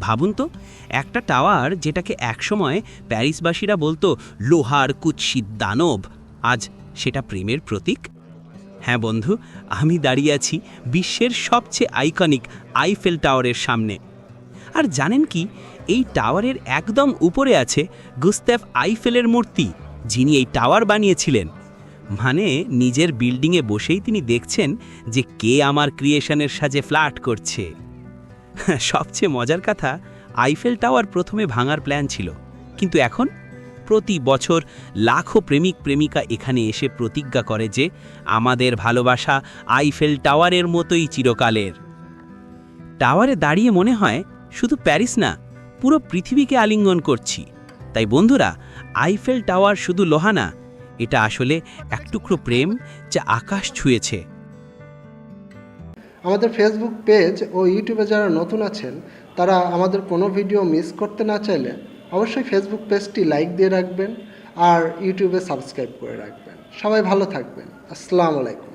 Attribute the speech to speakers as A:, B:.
A: ভাবুন তো, একটা টাওয়ার যেটাকে একসময় প্যারিসবাসীরা বলতো লোহার কুৎসিত দানব, আজ সেটা প্রেমের প্রতীক? হ্যাঁ বন্ধু, আমি দাঁড়িয়ে আছি বিশ্বের সবচেয়ে আইকনিক আইফেল টাওয়ারের সামনে। আর জানেন কি, এই টাওয়ারের একদম উপরে আছে গুস্তেফ আইফেলের মূর্তি, যিনি এই টাওয়ার বানিয়েছিলেন। মানে নিজের বিল্ডিংয়ে বসেই তিনি দেখছেন যে কে আমার ক্রিয়েশনের সাজে ফ্ল্যাট করছে। সবচেয়ে মজার কথা আইফেল টাওয়ার প্রথমে ভাঙার প্ল্যান ছিল। কিন্তু এখন? প্রতি বছর লাখো প্রেমিক, প্রেমিকা এখানে এসে প্রতিজ্ঞা করে যে আমাদের ভালোবাসা আইফেল টাওয়ারের মতোই চিরকালের। টাওয়ারে দাঁড়িয়ে মনে হয় শুধু প্যারিস না, পুরো পৃথিবীকে আলিঙ্গন করছি। তাই বন্ধুরা আইফেল টাওয়ার শুধু লোহা না, এটা আসলে এক টুকরো প্রেম যা আকাশ ছুঁয়েছে।
B: আমাদের ফেসবুক পেজ ও ইউটিউবে যারা নতুন আছেন, তারা আমাদের কোনো ভিডিও মিস করতে না চাইলে অবশ্যই ফেসবুক পেজটি লাইক দিয়ে রাখবেন আর ইউটিউবে সাবস্ক্রাইব করে রাখবেন। সবাই ভালো থাকবেন। আসসালামু আলাইকুম।